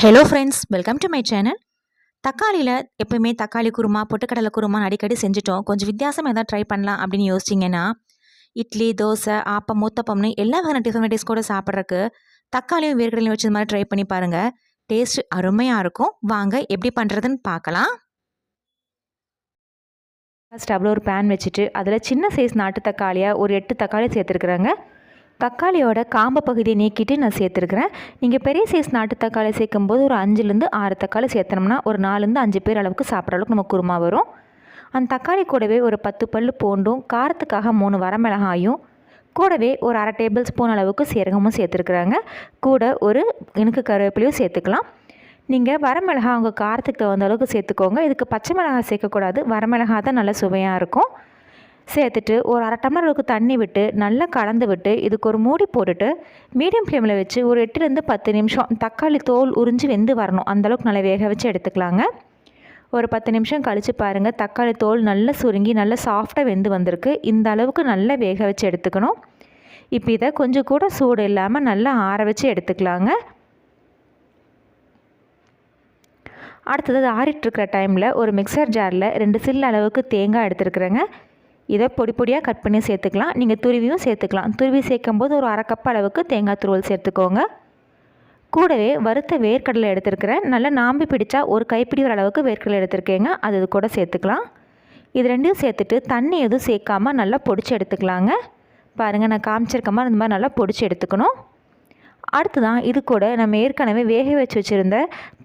Hello friends welcome to my channel தக்காளியில் எப்போயுமே தக்காளி குருமா பொட்டுக்கடலை குருமான்னு அடிக்கடி செஞ்சுட்டோம். கொஞ்சம் வித்தியாசம் எதாவது ட்ரை பண்ணலாம் அப்படின்னு யோசிச்சிங்கன்னா இட்லி தோசை ஆப்பம் மூத்தப்பம்னு எல்லா வகையான டிஃபன் வெரைட்டிஸ் கூட சாப்பிட்றதுக்கு தக்காளியும் வேர்க்கடலையும் வச்சு மாதிரி ட்ரை பண்ணி பாருங்கள் டேஸ்ட் அருமையாக இருக்கும். வாங்க எப்படி பண்ணுறதுன்னு பார்க்கலாம். ஸ்டவ்வில் ஒரு பேன் வச்சுட்டு அதில் சின்ன சைஸ் நாட்டு தக்காளியாக ஒரு எட்டு தக்காளி சேர்த்துருக்குறாங்க. தக்காளியோட காம்பு பகுதியை நீக்கிட்டு நான் சேர்த்துருக்குறேன். நீங்கள் பெரிய சைஸ் நாட்டு தக்காளி சேர்க்கும்போது ஒரு அஞ்சுலேருந்து ஆறு தக்காளி சேர்த்தனோம்னா ஒரு நாலுலேருந்து அஞ்சு பேர் அளவுக்கு சாப்பிட்ற அளவுக்கு நம்ம குருமா வரும். அந்த தக்காளி கூடவே ஒரு பத்து பல் பூண்டும் காரத்துக்காக மூணு வரமிளகாயும் கூடவே ஒரு அரை டேபிள் ஸ்பூன் அளவுக்கு சீரகமும் சேர்த்துருக்குறாங்க. கூட ஒரு இனுக்கு கருவேப்பிலையும் சேர்த்துக்கலாம். நீங்கள் வரமிளகா உங்கள் காரத்துக்கு தகுந்த அளவுக்கு சேர்த்துக்கோங்க. இதுக்கு பச்சை மிளகாய் சேர்க்கக்கூடாது. வரமிளகா தான் நல்லா சுவையாக இருக்கும். சேர்த்துட்டு ஒரு அரை டம்ளர் அளவுக்கு தண்ணி விட்டு நல்லா கலந்து விட்டு இதுக்கு ஒரு மூடி போட்டுட்டு மீடியம் ஃப்ளேமில் வச்சு ஒரு எட்டுலேருந்து பத்து நிமிஷம் தக்காளி தோல் உறிஞ்சி வெந்து வரணும். அந்தளவுக்கு நல்லா வேக வச்சு எடுத்துக்கலாங்க. ஒரு பத்து நிமிஷம் கழித்து பாருங்கள் தக்காளி தோல் நல்லா சுருங்கி நல்லா சாஃப்டாக வெந்து வந்திருக்கு. இந்த அளவுக்கு நல்லா வேக வச்சு எடுத்துக்கணும். இப்போ இதை கொஞ்சம் கூட சூடு இல்லாமல் நல்லா ஆற வச்சு எடுத்துக்கலாங்க. அடுத்தது ஆறிட்டுருக்கிற டைமில் ஒரு மிக்சர் ஜாரில் ரெண்டு சில்லு அளவுக்கு தேங்காய் எடுத்துருக்குறேங்க. இதை பொடி பொடியாக கட் பண்ணி சேர்த்துக்கலாம். நீங்கள் துருவியும் சேர்த்துக்கலாம். துருவி சேர்க்கும் போது ஒரு அரை கப் அளவுக்கு தேங்காய் துருவல் சேர்த்துக்கோங்க. கூடவே வறுத்த வேர்க்கடலை எடுத்துருக்கிறேன். நல்லா நாம்பி பிடிச்சா ஒரு கைப்பிடி வர அளவுக்கு வேர்க்கடலை எடுத்துருக்கேங்க. அது இது கூட சேர்த்துக்கலாம். இது ரெண்டையும் சேர்த்துட்டு தண்ணி எதுவும் சேர்க்காமல் நல்லா பொடிச்சு எடுத்துக்கலாங்க. பாருங்கள் நான் காமிச்சிருக்க மாதிரி இந்த மாதிரி நல்லா பொடிச்சு எடுத்துக்கணும். அடுத்துதான் இது கூட நம்ம ஏற்கனவே வேக வச்சு வச்சுருந்த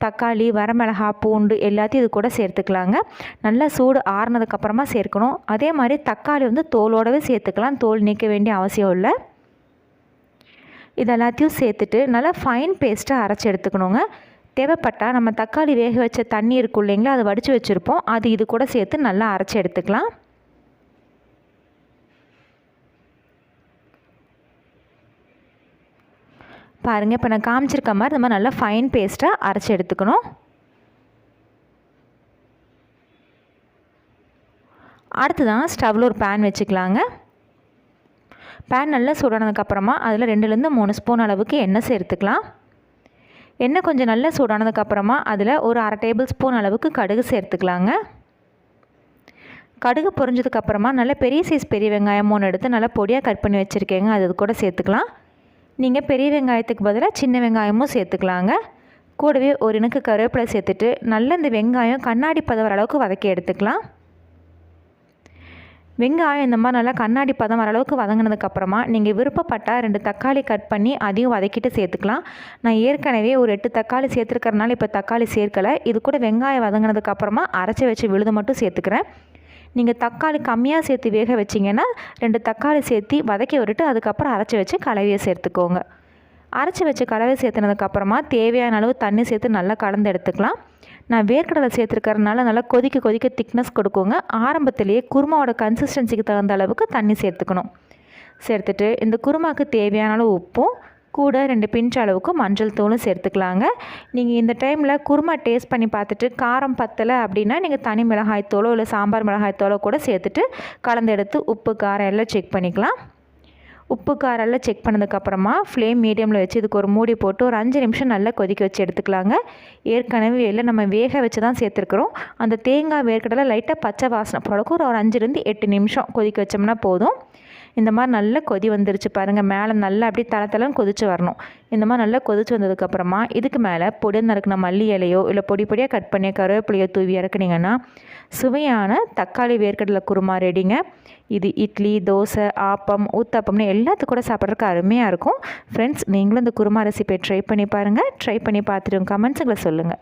தக்காளி வரமிளகா பூண்டு எல்லாத்தையும் இது கூட சேர்த்துக்கலாங்க. நல்லா சூடு ஆறுனதுக்கப்புறமா சேர்க்கணும். அதே மாதிரி தக்காளி வந்து தோலோடவே சேர்த்துக்கலாம். தோல் நீக்க வேண்டிய அவசியம் இல்லை. இது எல்லாத்தையும் சேர்த்துட்டு நல்லா ஃபைன் பேஸ்ட்டாக அரைச்சி எடுத்துக்கணுங்க. தேவைப்பட்டால் நம்ம தக்காளி வேக வச்ச தண்ணி இருக்கும் இல்லைங்களா அதை வடித்து வச்சுருப்போம். அது இது கூட சேர்த்து நல்லா அரைச்சி எடுத்துக்கலாம். பாருங்கள் இப்போ நான் காமிச்சிருக்க மாதிரி இந்த மாதிரி நல்லா ஃபைன் பேஸ்ட்டாக அரைச்சி எடுத்துக்கணும். அடுத்து தான் ஸ்டவ்வில் ஒரு பேன் வச்சுக்கலாங்க. பேன் நல்லா சூடானதுக்கப்புறமா அதில் ரெண்டுலேருந்து மூணு ஸ்பூன் அளவுக்கு எண்ணெய் சேர்த்துக்கலாம். எண்ணெய் கொஞ்சம் நல்லா சூடானதுக்கப்புறமா அதில் ஒரு அரை டேபிள் ஸ்பூன் அளவுக்கு கடுகு சேர்த்துக்கலாங்க. கடுகு பொரிஞ்சதுக்கப்புறமா நல்லா பெரிய சைஸ் பெரிய வெங்காயம் மூணு எடுத்து நல்லா பொடியாக கட் பண்ணி வச்சுருக்கேங்க அது கூட சேர்த்துக்கலாம். நீங்கள் பெரிய வெங்காயத்துக்கு பதிலாக சின்ன வெங்காயமும் சேர்த்துக்கலாங்க. கூடவே ஒரு இணுக்கு கருவேப்பிலை சேர்த்துட்டு நல்ல இந்த வெங்காயம் கண்ணாடி பதம் வர அளவுக்கு வதக்கி எடுத்துக்கலாம். வெங்காயம் இந்த மாதிரி நல்லா கண்ணாடி பதம் வர அளவுக்கு வதங்கினதுக்கப்புறமா நீங்கள் விருப்பப்பட்டால் ரெண்டு தக்காளி கட் பண்ணி அதையும் வதக்கிட்டு சேர்த்துக்கலாம். நான் ஏற்கனவே ஒரு எட்டு தக்காளி சேர்த்துருக்கறனால இப்போ தக்காளி சேர்க்கலை. இது கூட வெங்காயம் வதங்கினதுக்கப்புறமா அரைச்சி வச்சு விழுது மட்டும் சேர்த்துக்கிறேன். நீங்கள் தக்காளி கம்மியாக சேர்த்து வேக வச்சிங்கன்னா ரெண்டு தக்காளி சேர்த்து வதக்கி விட்டுட்டு அதுக்கப்புறம் அரைச்சி வச்சு கலவையை சேர்த்துக்கோங்க. அரைச்சி வச்சு கலவை சேர்த்துனதுக்கப்புறமா தேவையான அளவு தண்ணி சேர்த்து நல்லா கலந்து எடுத்துக்கலாம். நான் வேர்க்கடலை சேர்த்துருக்கறனால நல்லா கொதிக்க கொதிக்க திக்னஸ் கொடுக்குங்க. ஆரம்பத்திலேயே குருமாவோட கன்சிஸ்டன்சிக்கு தகுந்த அளவுக்கு தண்ணி சேர்த்துக்கணும். சேர்த்துட்டு இந்த குருமாவுக்கு தேவையான அளவு உப்பும் கூட ரெண்டு பிஞ்ச் அளவுக்கு மஞ்சள் தூளும் சேர்த்துக்கலாங்க. நீங்கள் இந்த டைமில் குருமா டேஸ்ட் பண்ணி பார்த்துட்டு காரம் பத்தலை அப்படின்னா நீங்கள் தனி மிளகாய் தூளோ இல்லை சாம்பார் மிளகாய் தூளோ கூட சேர்த்துட்டு கலந்து எடுத்து உப்பு காரம் எல்லாம் செக் பண்ணிக்கலாம். உப்பு காரெல்லாம் செக் பண்ணதுக்கப்புறமா ஃப்ளேம் மீடியமில் வச்சு இதுக்கு ஒரு மூடி போட்டு ஒரு அஞ்சு நிமிஷம் நல்லா கொதிக்க வச்சு எடுத்துக்கலாங்க. ஏற்கனவே எல்லாம் நம்ம வேக வச்சு தான் சேர்த்துருக்குறோம். அந்த தேங்காய் வேர்க்கடலை லைட்டாக பச்சை வாசனை போலக்கு ஒரு அஞ்சுலேருந்து எட்டு நிமிஷம் கொதிக்க வச்சோம்னா போதும். இந்த மாதிரி நல்லா கொதி வந்துருச்சு பாருங்கள் மேலே நல்லா அப்படியே தளத்தளம் கொதிச்சு வரணும். இந்த மாதிரி நல்லா கொதிச்சு வந்ததுக்கப்புறமா இதுக்கு மேலே பொடி நறுக்கின மல்லி இலையோ இல்லை பொடி பொடியாக கட் பண்ணி கருவேப்பிலையோ தூவி இறக்குனீங்கன்னா சுவையான தக்காளி வேர்க்கடலை குருமா ரெடிங்க இது இட்லி தோசை ஆப்பம் ஊத்தாப்பம்னு எல்லாத்துக்கும் கூட சாப்பிட்றதுக்கு அருமையாக இருக்கும். ஃப்ரெண்ட்ஸ் நீங்களும் இந்த குருமா ரெசிபியை ட்ரை பண்ணி பாருங்கள் ட்ரை பண்ணி பார்த்துட்டு கமெண்ட்ஸுங்களை சொல்லுங்கள்